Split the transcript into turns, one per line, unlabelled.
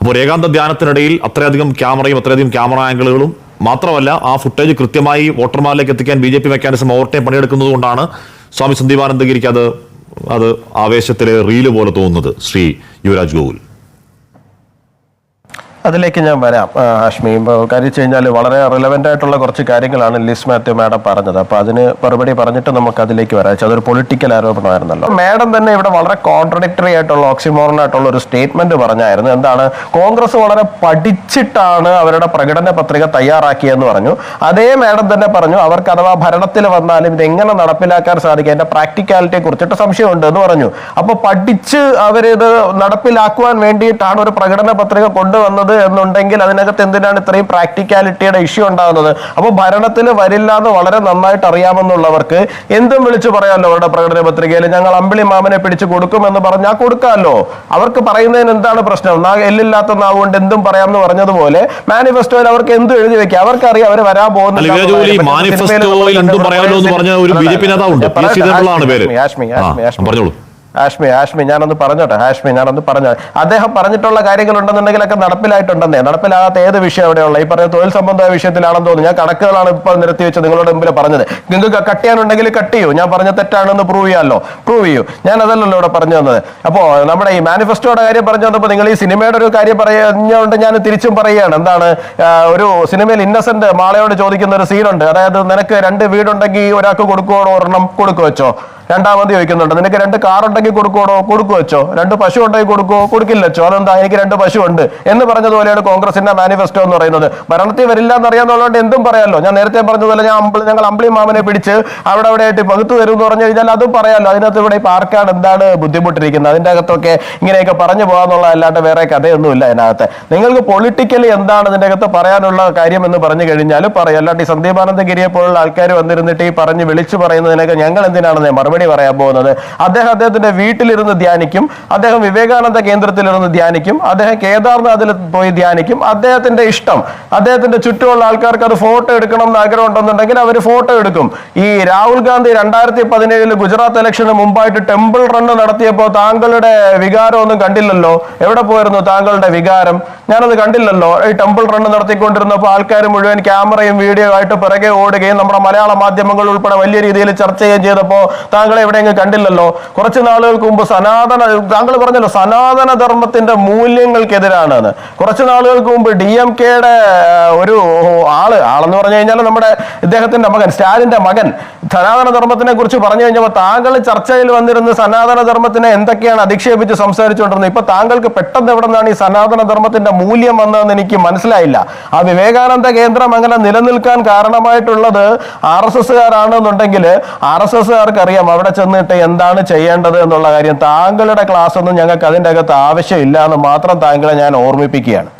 അപ്പോൾ ഏകാന്ത ധ്യാനത്തിനിടയിൽ അത്രയധികം ക്യാമറയും അത്രയധികം ക്യാമറ ആംഗിളുകളും മാത്രമല്ല ആ ഫുട്ടേജ് കൃത്യമായി വോട്ടർമാരിലേക്ക് എത്തിക്കാൻ B J P mechanism overtime പണിയെടുക്കുന്നത് കൊണ്ടാണ് സ്വാമി സന്ദീപാനന്ദഗിരിക്ക് അത് അത് ആവേശത്തിലെ റീൽ പോലെ തോന്നുന്നത് ശ്രീ യുവരാജ് ഗോകുൽ.
അതിലേക്ക് ഞാൻ വരാം ഹാഷ്മി. ഇപ്പോൾ കാര്യം വെച്ച് കഴിഞ്ഞാൽ വളരെ റിലവന്റ് ആയിട്ടുള്ള കുറച്ച് കാര്യങ്ങളാണ് ലിസ് മാത്യു മാഡം പറഞ്ഞത്. അപ്പോൾ അതിന് മറുപടി പറഞ്ഞിട്ട് നമുക്ക് അതിലേക്ക് വരാം. അതൊരു പൊളിറ്റിക്കൽ ആരോപണമായിരുന്നല്ലോ. മാഡം തന്നെ ഇവിടെ വളരെ കോൺട്രഡിക്ടറി ആയിട്ടുള്ള ഓക്സിമോറൻ ആയിട്ടുള്ള ഒരു സ്റ്റേറ്റ്മെന്റ് പറഞ്ഞായിരുന്നു. എന്താണ്? കോൺഗ്രസ് വളരെ പഠിച്ചിട്ടാണ് അവരുടെ പ്രകടന പത്രിക തയ്യാറാക്കിയെന്ന് പറഞ്ഞു. അതേ മാഡം തന്നെ പറഞ്ഞു അവർക്ക് അഥവാ ഭരണത്തിൽ വന്നാലും ഇത് എങ്ങനെ നടപ്പിലാക്കാൻ സാധിക്കും? അതിന്റെ പ്രാക്ടിക്കാലിറ്റിയെ കുറിച്ചിട്ട് സംശയമുണ്ട് എന്ന് പറഞ്ഞു. അപ്പോൾ പഠിച്ച് അവരിത് നടപ്പിലാക്കുവാൻ വേണ്ടിയിട്ടാണ് ഒരു പ്രകടന പത്രിക കൊണ്ടുവന്നത് എന്നുണ്ടെങ്കിൽ അതിനകത്ത് എന്തിനാണ് ഇത്രയും പ്രാക്ടിക്കാലിറ്റിയുടെ ഇഷ്യൂ ഉണ്ടാകുന്നത്? അപ്പോൾ ഭരണത്തിൽ വരില്ല എന്ന് വളരെ നന്നായിട്ട് അറിയാമെന്നുള്ളവർക്ക് എന്തും വിളിച്ചു പറയാമല്ലോ അവരുടെ പ്രകടന പത്രികയിൽ. ഞങ്ങൾ അമ്പിളി മാമനെ പിടിച്ചു കൊടുക്കുമെന്ന് പറഞ്ഞാൽ കൊടുക്കാമല്ലോ. അവർക്ക് പറയുന്നതിന് എന്താണ് പ്രശ്നം? നാ എല്ലില്ലാത്ത നാവുകൊണ്ട് എന്തും പറയാമെന്ന് പറഞ്ഞതുപോലെ മാനിഫെസ്റ്റോയിൽ അവർക്ക് എന്തും എഴുതി വെക്കാം? അവർക്കറിയാം അവർ വരാൻ
അല്ല ഹാഷ്മി
ആഷ്മി ഞാനൊന്ന് പറഞ്ഞോട്ടെ ഹാഷ്മി ഞാനൊന്ന് പറഞ്ഞോ. അദ്ദേഹം പറഞ്ഞിട്ടുള്ള കാര്യങ്ങൾ ഉണ്ടെന്നുണ്ടെങ്കിലൊക്കെ നടപ്പിലായിട്ടുണ്ടെന്നേ. നടപ്പിലാകാത്ത ഏത് വിഷയം എവിടെയുള്ള ഈ പറഞ്ഞ തൊഴിൽ സംബന്ധമായ വിഷയത്തിലാണെന്ന് തോന്നുന്നു. ഞാൻ കണക്കുകളാണ് ഇപ്പോൾ നിരത്തി വെച്ച് നിങ്ങളുടെ മുമ്പിൽ പറഞ്ഞത്. നിങ്ങൾക്ക് കട്ട് ചെയ്യാനുണ്ടെങ്കിൽ കട്ട് ചെയ്യൂ. ഞാൻ പറഞ്ഞ തെറ്റാണെന്ന് പ്രൂവ് ചെയ്യാമല്ലോ പ്രൂവ് ചെയ്യൂ. ഞാൻ അതല്ലല്ലോ ഇവിടെ പറഞ്ഞു തന്നത്. അപ്പോൾ നമ്മുടെ ഈ മാനിഫെസ്റ്റോയുടെ കാര്യം പറഞ്ഞു വന്നപ്പോൾ നിങ്ങൾ ഈ സിനിമയുടെ ഒരു കാര്യം പറഞ്ഞുകൊണ്ട് ഞാൻ തിരിച്ചും പറയുകയാണ്. എന്താണ്? ഒരു സിനിമയിൽ ഇന്നസെന്റ് മാളയോട് ചോദിക്കുന്ന ഒരു സീനുണ്ട് അതായത് നിനക്ക് രണ്ട് വീടുണ്ടെങ്കിൽ ഒരാൾക്ക് കൊടുക്കുവോ ഒരെണ്ണം കൊടുക്കു വെച്ചോ? രണ്ടാമത് ചോദിക്കുന്നുണ്ട് നിനക്ക് രണ്ട് കാർ ഉണ്ടെങ്കിൽ കൊടുക്കണോ കൊടുക്കു വെച്ചോ രണ്ട് പശു ഉണ്ടെങ്കിൽ കൊടുക്കുവോ? കൊടുക്കില്ല അതെന്താ? എനിക്ക് രണ്ട് പശു ഉണ്ട്. എന്ന് പറഞ്ഞതുപോലെയാണ് കോൺഗ്രസിന്റെ മാനിഫെസ്റ്റോ എന്ന് പറയുന്നത്. ഭരണത്തിൽ വരില്ല എന്ന് അറിയാന്നുള്ളതുകൊണ്ട് എന്തും പറയാമല്ലോ ഞാൻ നേരത്തെ പറഞ്ഞതുപോലെ ഞാൻ അമ്പിളി ഞങ്ങൾ അമ്പിളി മാമനെ പിടിച്ച് അവിടെ അവിടെ ആയിട്ട് പകുത്തു തരും എന്ന് പറഞ്ഞു കഴിഞ്ഞാൽ അതും പറയാമല്ലോ അതിനകത്ത് ഇവിടെ ഇപ്പൊ ആർക്കാണ് എന്താണ് ബുദ്ധിമുട്ടിരിക്കുന്നത്. അതിന്റെ അകത്തൊക്കെ ഇങ്ങനെയൊക്കെ പറഞ്ഞു പോകാന്നുള്ള അല്ലാണ്ട് വേറെ കഥയൊന്നുമില്ല അതിനകത്ത്. നിങ്ങൾക്ക് പൊളിറ്റിക്കലി എന്താണ് ഇതിന്റെ അകത്ത് പറയാനുള്ള കാര്യം എന്ന് പറഞ്ഞു കഴിഞ്ഞാൽ പറയാം. അല്ലാണ്ട് ഈ സന്ദീപാനന്ദഗിരിയെ പോലുള്ള ആൾക്കാർ വന്നിരുന്നിട്ട് ഈ പറഞ്ഞ് വിളിച്ചു പറയുന്നതിനൊക്കെ ഞങ്ങൾ എന്തിനാണെന്ന്? മറുപടി പറയാൻ പോകുന്നത്. അദ്ദേഹം അദ്ദേഹത്തിന്റെ വീട്ടിലിരുന്ന് ധ്യാനിക്കും. അദ്ദേഹം വിവേകാനന്ദ കേന്ദ്രത്തിലിരുന്ന് ധ്യാനിക്കും. അദ്ദേഹം കേദാർനാഥിൽ പോയി ധ്യാനിക്കും. അദ്ദേഹത്തിന്റെ ഇഷ്ടം അദ്ദേഹത്തിന്റെ ചുറ്റുമുള്ള ആൾക്കാർക്ക് അത് ഫോട്ടോ എടുക്കണം എന്ന് ആഗ്രഹം ഉണ്ടെന്നുണ്ടെങ്കിൽ അവർ ഫോട്ടോ എടുക്കും. ഈ രാഹുൽ ഗാന്ധി രണ്ടായിരത്തി പതിനേഴിൽ ഗുജറാത്ത് ഇലക്ഷന് മുമ്പായിട്ട് ടെമ്പിൾ റണ്ണ് നടത്തിയപ്പോൾ താങ്കളുടെ വികാരമൊന്നും കണ്ടില്ലല്ലോ? എവിടെ പോയിരുന്നു താങ്കളുടെ വികാരം? ഞാനത് കണ്ടില്ലല്ലോ. ഈ ടെമ്പിൾ റണ്ണ് നടത്തിക്കൊണ്ടിരുന്നപ്പോൾ ആൾക്കാർ മുഴുവൻ ക്യാമറയും വീഡിയോ ആയിട്ട് പിറകെ ഓടുകയും നമ്മുടെ മലയാള മാധ്യമങ്ങൾ ഉൾപ്പെടെ വലിയ രീതിയിൽ ചർച്ച ചെയ്യുകയും ചെയ്തപ്പോൾ താങ്കളെ എവിടെയെങ്കിലും കണ്ടില്ലല്ലോ. കുറച്ച് നാളുകൾക്ക് മുമ്പ് സനാതന താങ്കൾ പറഞ്ഞല്ലോ സനാതന ധർമ്മത്തിന്റെ മൂല്യങ്ങൾക്കെതിരാണ് എന്ന് കുറച്ച് നാളുകൾക്ക് മുമ്പ് ഡി എം കെയുടെ ഒരു ആൾ. ആളെന്ന് പറഞ്ഞു കഴിഞ്ഞാൽ നമ്മുടെ ഇദ്ദേഹത്തിന്റെ മകൻ സ്റ്റാലിന്റെ മകൻ. സനാതന ധർമ്മത്തിനെ കുറിച്ച് പറഞ്ഞു കഴിഞ്ഞപ്പോൾ താങ്കൾ ചർച്ചയിൽ വന്നിരുന്ന സനാതന ധർമ്മത്തിനെ എന്തൊക്കെയാണ് അധിക്ഷേപിച്ച് സംസാരിച്ചുകൊണ്ടിരുന്നത്? ഇപ്പൊ താങ്കൾക്ക് പെട്ടെന്ന് എവിടെ നിന്നാണ് ഈ സനാതന ധർമ്മത്തിന്റെ മൂല്യം വന്നതെന്ന് എനിക്ക് മനസ്സിലായില്ല. ആ വിവേകാനന്ദ കേന്ദ്രം അങ്ങനെ നിലനിൽക്കാൻ കാരണമായിട്ടുള്ളത് ആർ എസ് എസ്സുകാരാണെന്നുണ്ടെങ്കിൽ ആർ എസ് എസ്സുകാർക്ക് അറിയാം അവിടെ ചെന്നിട്ട് എന്താണ് ചെയ്യേണ്ടത് എന്നുള്ള കാര്യം. താങ്കളുടെ ക്ലാസ് ഒന്നും ഞങ്ങൾക്ക് അതിന്റെ അകത്ത് ആവശ്യമില്ല എന്ന് മാത്രം താങ്കളെ ഞാൻ ഓർമ്മിപ്പിക്കുകയാണ്.